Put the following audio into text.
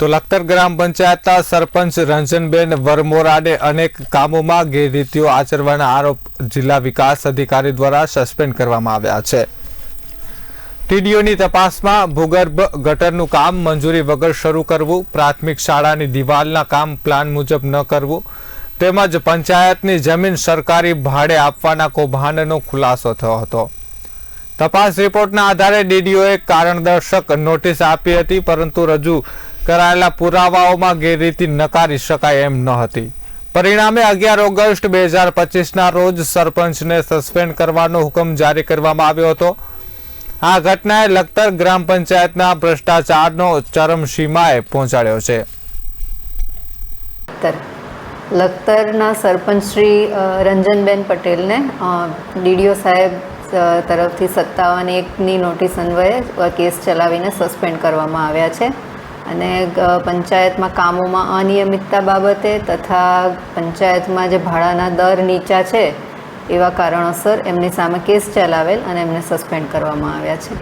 તો લખતર ગ્રામ પંચાયતના સરપંચ રંજનબેન વરમોરાને અનેક કામોમાં ગેરરીતિઓ આચરવાના આરોપ જિલ્લા વિકાસ અધિકારી દ્વારા સસ્પેન્ડ કરવામાં આવ્યા છે. ટીડીઓની તપાસમાં ભૂગર્ભ ગટરનું કામ મંજૂરી વગર શરૂ કરવું, પ્રાથમિક શાળાની દિવાલના કામ પ્લાન મુજબ ન કરવું, તેમજ પંચાયતની જમીન સરકારી ભાડે આપવાના કૌભાંડનો ખુલાસો થયો હતો. તપાસ રિપોર્ટના આધારે ડીડીઓએ કારણદર્શક નોટિસ આપી હતી, પરંતુ રજૂ કરાયેલા પુરાવાઓમાં ગેરરીતિ નકારી શકાય એમ ન હતી. પરિણામે અગિયાર ઓગસ્ટ બે હજાર પચીસના રોજ સરપંચને સસ્પેન્ડ કરવાનો હુકમ જારી કરવામાં આવ્યો હતો. આ ઘટનાએ લખતર ગ્રામ પંચાયતના ભ્રષ્ટાચારનો ચરમસીમાએ પહોંચાડ્યો છે. લખતરના સરપંચ શ્રી રંજનબેન પટેલને ડીડીઓ સાહેબ તરફથી સત્તાવન એકની નોટિસ અન્વયે કેસ ચલાવીને સસ્પેન્ડ કરવામાં આવ્યા છે. અને પંચાયતમાં કામોમાં અનિયમિતતા બાબતે તથા પંચાયતમાં જે ભાડાના દર નીચા છે, એવા કારણોસર એમની સામે કેસ ચલાવેલ અને એમને સસ્પેન્ડ કરવામાં આવ્યા છે.